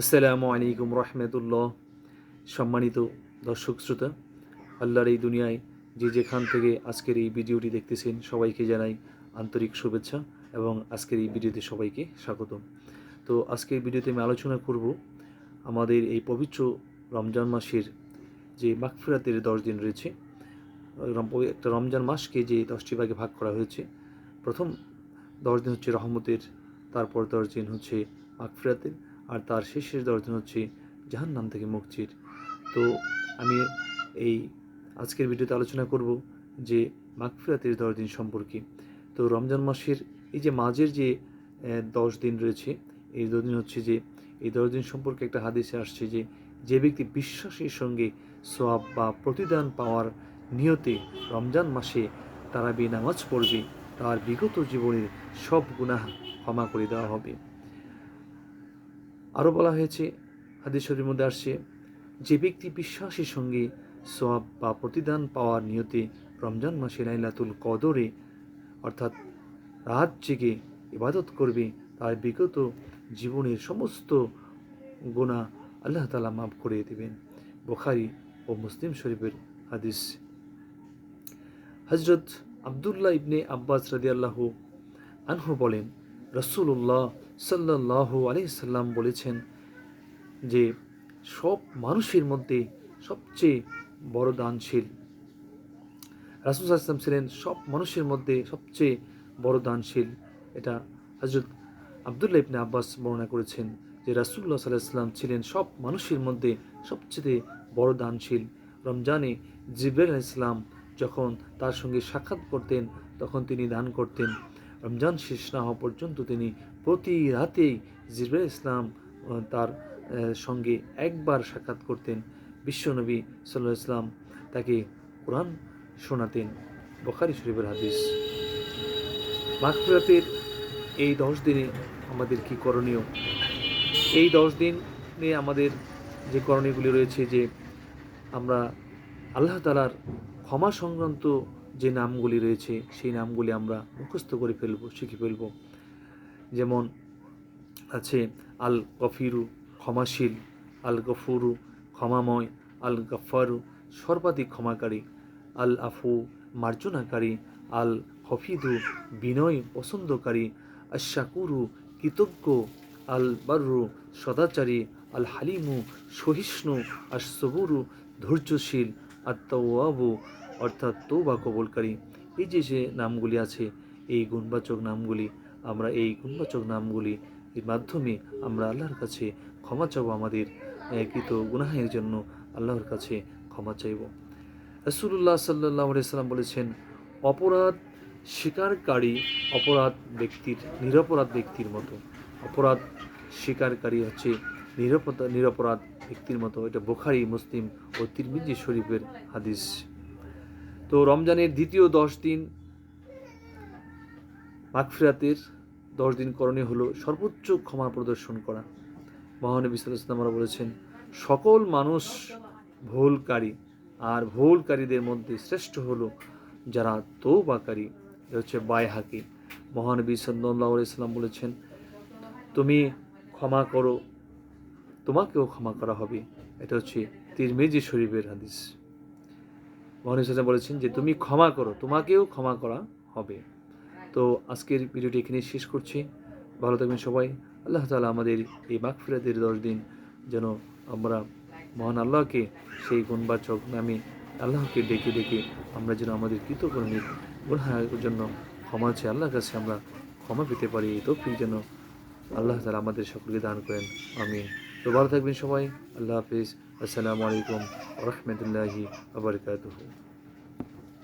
আসসালামু আলাইকুম রহমতুল্লাহ। সম্মানিত দর্শক শ্রোতা, আল্লাহর এই দুনিয়ায় যে যেখান থেকে আজকের এই ভিডিওটি দেখতেছেন সবাইকে জানাই আন্তরিক শুভেচ্ছা এবং আজকের এই ভিডিওতে সবাইকে স্বাগতম। তো আজকের ভিডিওতে আমি আলোচনা করব আমাদের এই পবিত্র রমজান মাসের যে মাগফিরাতের দশ দিন রয়েছে। একটা রমজান মাসকে যে দশটি ভাগে ভাগ করা হয়েছে, প্রথম দশ দিন হচ্ছে রহমতের, তারপর দশ দিন হচ্ছে মাগফিরাতের আর তার শেষের দশ দিন হচ্ছে জাহান নাম থেকে মুক্তির। তো আমি এই আজকের ভিডিওতে আলোচনা করব যে মাগফিরাতের দশ দিন সম্পর্কে। তো রমজান মাসের এই যে মাঝের যে দশ দিন রয়েছে, এই দশ দিন হচ্ছে যে, এই দশ দিন সম্পর্কে একটা হাদিসে আসছে যে যে ব্যক্তি বিশ্বাসের সঙ্গে সোয়াব বা প্রতিদান পাওয়ার নিয়তে রমজান মাসে তারাবি নামাজ পড়বে, তার বিগত জীবনের সব গুনাহ ক্ষমা করে দেওয়া হবে। আরও বলা হয়েছে, হাদিস শরীর মধ্যে আসছে, যে ব্যক্তি বিশ্বাসের সঙ্গে সব বা প্রতিদান পাওয়ার নিয়তে রমজান মাসে লাইলাতুল কদরে, অর্থাৎ রাত জেগে ইবাদত করবে, তার বিগত জীবনের সমস্ত গুণা আল্লাহ তালা মাফ করে দেবেন। বোখারি ও মুসলিম শরীফের হাদিস। হজরত আবদুল্লাহ ইবনে আব্বাস রাদিয়াল্লাহু আনহু বলেন রসুল্লাহ সাল্লাহ আলাইসাল্লাম বলেছেন যে সব মানুষের মধ্যে সবচেয়ে বড় দানশীল। রাসুল আসলাম ছিলেন সব মানুষের মধ্যে সবচেয়ে বড় দানশীল। এটা হজরত আবদুল্লাহ ইবনে আব্বাস বর্ণনা করেছেন যে রাসুল্লাহ সাল্লাহ ছিলেন সব মানুষের মধ্যে সবচেয়ে বড় দানশীল। রমজানে জিব্রাইল ইসলাম যখন তার সঙ্গে সাক্ষাৎ করতেন, তখন তিনি দান করতেন। রমজান শেষ না হওয়া পর্যন্ত তিনি প্রতি রাতেই জিব্রাইল ইসলাম তার সঙ্গে একবার সাক্ষাৎ করতেন। বিশ্বনবী সাল্লাহ ইসলাম তাকে কোরআন শোনাতেন। বখারি শরীফের হাদিস। মাগফিরাতের এই দশ দিনে আমাদের কি করণীয়? এই দশ দিনে আমাদের যে করণীয়গুলি রয়েছে যে আমরা আল্লাহ তালার ক্ষমা সংক্রান্ত যে নামগুলি রয়েছে, সেই নামগুলি আমরা মুখস্থ করে ফেলব, শিখে ফেলব। যেমন আছে আল গফিরু ক্ষমাশীল আল গফুরু ক্ষমাময় আল গফারু সর্বাধিক ক্ষমাকারী আল আফু মার্জনাকারী আল হফিদু বিনয় পছন্দকারী আশাকুরু কৃতজ্ঞ আল বারু সদাচারী আল হালিমু সহিষ্ণু আর সবুরু ধৈর্যশীল আর তাওয়াবু অর্থাৎ তৌবা কবলকারী। এই যে যে নামগুলি আছে, এই গুণবাচক নামগুলি, আমরা এই গুণবাচক নামগুলি এর মাধ্যমে আমরা আল্লাহর কাছে ক্ষমা চাবো আমাদের কৃত গুনাহের জন্য আল্লাহর কাছে ক্ষমা চাইব। রসুল্লাহ সাল্লাহ সাল্লাম বলেছেন, অপরাধ স্বীকারকারী অপরাধ ব্যক্তির, নিরপরাধ ব্যক্তির মতো। অপরাধ স্বীকারকারী হচ্ছে নিরপরাধ নিরপরাধ ব্যক্তির মতো। এটা বোখারি, মুসলিম ও তিরমিজি শরীফের হাদিস। তো রমজানের দ্বিতীয় দশ দিন মাগফিরাতের দশ দিন করণীয় হলো সর্বোচ্চ ক্ষমা প্রদর্শন করা। মহানবী সাল্লামরা বলেছেন, সকল মানুষ ভুলকারী আর ভুলকারীদের মধ্যে শ্রেষ্ঠ হলো যারা তৌবাকারী এটা হচ্ছে বায়হাকি মহানবী সাল্লাহ ইসলাম বলেছেন, তুমি ক্ষমা করো, তোমাকেও ক্ষমা করা হবে। এটা হচ্ছে তিরমেজি শরীফের হাদিস। মহানবী সাল্লাম বলেছেন যে তুমি ক্ষমা করো, তোমাকেও ক্ষমা করা হবে। তো আজকের ভিডিওটি এখানে শেষ করছি। ভালো থাকবেন সবাই। আল্লাহ তালা আমাদের এই মাগফিরাতের দশ দিন যেন আমরা মহান আল্লাহকে সেই গুণবাচক নামে আল্লাহকে ডেকে ডেকে আমরা যেন আমাদের কৃতকর্মীর গুণাহের জন্য ক্ষমা চেয়ে আল্লাহর কাছে আমরা ক্ষমা পেতে পারি, এই তৌফিক যেন আল্লাহ তালা আমাদের সকলকে দান করেন। আমি তো ভালো থাকবেন সবাই। আল্লাহ হাফিজ। আসসালামু আলাইকুম রহমতুল্লাহি আবরকাতুহু